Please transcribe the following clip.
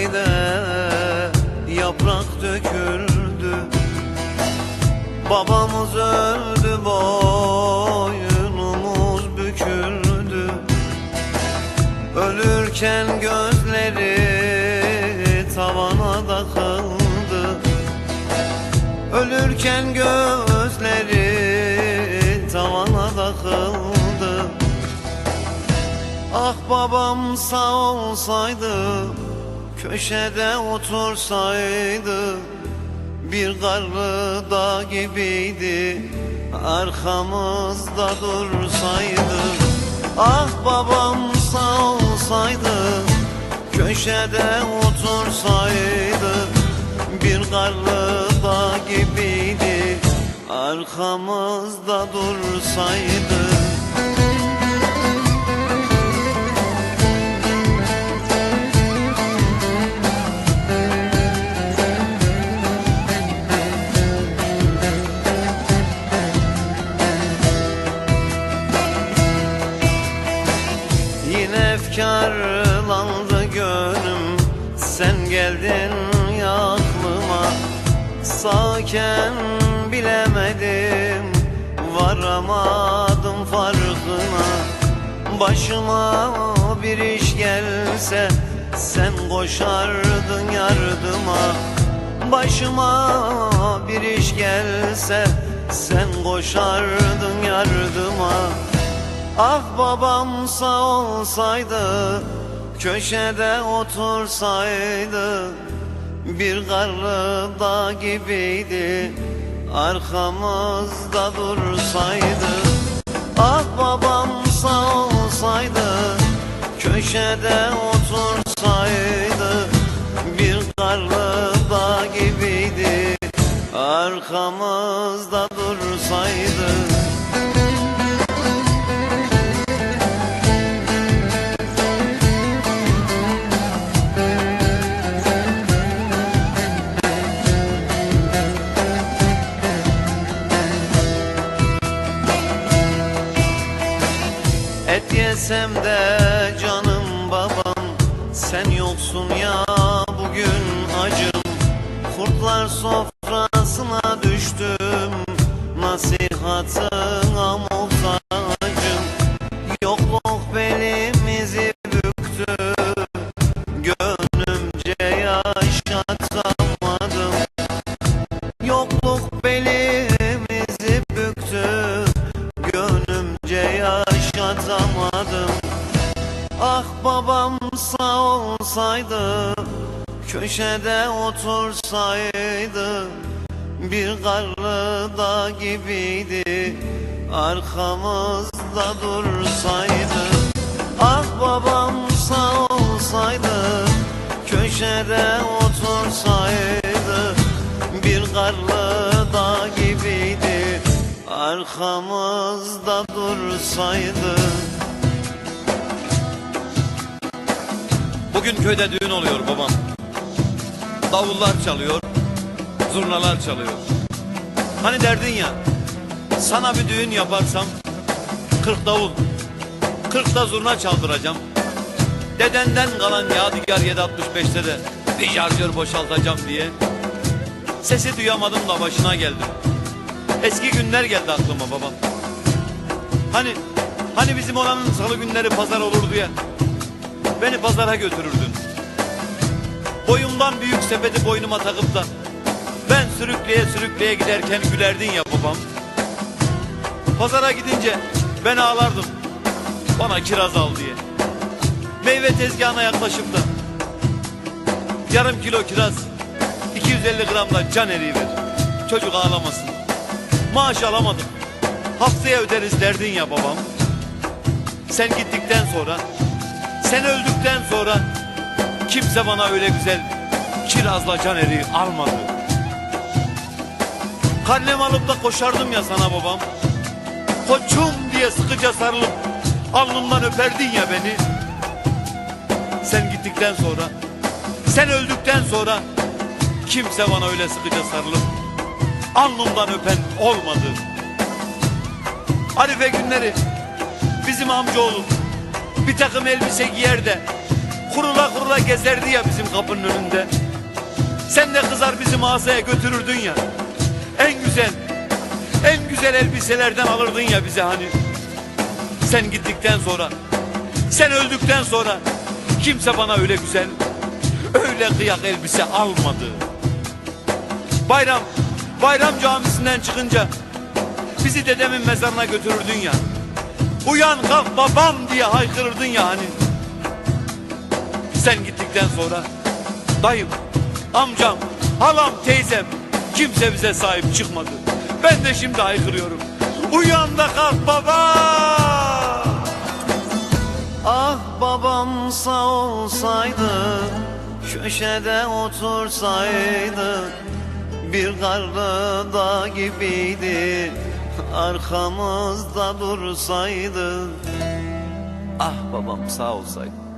De yaprak döküldü. Babamız öldü boynumuz büküldü. Ölürken gözleri tavana takıldı. Ölürken gözleri tavana takıldı. Ah babam sağ olsaydı Köşede otursaydı Bir karlı dağ gibiydi. Arkamızda dursaydı Ah babam sağ olsaydı Köşede otursaydı Bir karlı dağ gibiydi. Arkamızda dursaydı Sen geldin ya aklıma. Sağken bilemedim Varamadım farkına. Başıma bir iş gelse Sen koşardın yardıma. Başıma bir iş gelse Sen koşardın yardıma. Ah babam sağ olsaydı Köşede otursaydı Bir karlı dağ gibiydi. Arkamızda dursaydı. Ah babam sağ olsaydı Köşede otursaydı Bir karlı dağ gibiydi. Arkamızda dursaydı yoksun ya bugün acım. Kurtlar sofrasına düştüm Nasihatına muhtacım Yokluk belimizi büktü Gönlümce yaşatamadım. Yokluk belimizi büktü Gönlümce yaşatamadım. Ah babam sağ olsaydı Köşede otursaydı Bir karlı dağ gibiydi Arkamızda dursaydı. Ah babam sağ olsaydı Köşede otursaydı Bir karlı dağ gibiydi Arkamızda dursaydı Bugün köyde düğün oluyor babam. Davullar çalıyor, zurnalar çalıyor. Hani derdin ya, sana bir düğün yaparsam 40 davul, 40 da zurna çaldıracağım. Dedenden kalan yadigar 765'te de bir şarjör boşaltacağım diye. Sesi duyamadım da başına geldim. Eski günler geldi aklıma babam. Hani, hani bizim oranın salı günleri pazar olurdu ya. Beni pazara götürürdün. Boyumdan büyük sepeti boynuma takıp da ben sürükleye sürükleye giderken gülerdin ya babam. Pazara gidince ben ağlardım. Bana kiraz al diye. Meyve tezgahına yaklaşıp da yarım kilo kiraz 250 gram da can eriği ver. Çocuk ağlamasın. Maaş alamadım. Haftaya öderiz derdin ya babam. Sen gittikten sonra sen öldükten sonra kimse bana öyle güzel kirazla can eriği almadı. Kalem alıp da koşardım ya sana babam. Koçum diye sıkıca sarılıp alnımdan öperdin ya beni. Sen gittikten sonra, sen öldükten sonra kimse bana öyle sıkıca sarılıp alnımdan öpen olmadı. Arife günleri bizim amcaoğlu bir takım elbise giyer de kurula kurula gezerdi ya bizim kapının önünde. Sen de kızar bizi mağazaya götürürdün ya. En güzel, en güzel elbiselerden alırdın ya bize hani. Sen gittikten sonra, sen öldükten sonra kimse bana öyle güzel, öyle kıyak elbise almadı. Bayram, bayram camisinden çıkınca bizi dedemin mezarına götürürdün ya. Uyan kalk babam diye haykırırdın ya hani. Sen gittikten sonra dayım, amcam, halam, teyzem kimse bize sahip çıkmadı. Ben de şimdi haykırıyorum. Uyan da kalk baba. Ah babam sağ olsaydı Köşede otursaydı Bir karlı dağ gibiydi Arkamızda dursaydı. Ah babam sağ olsaydı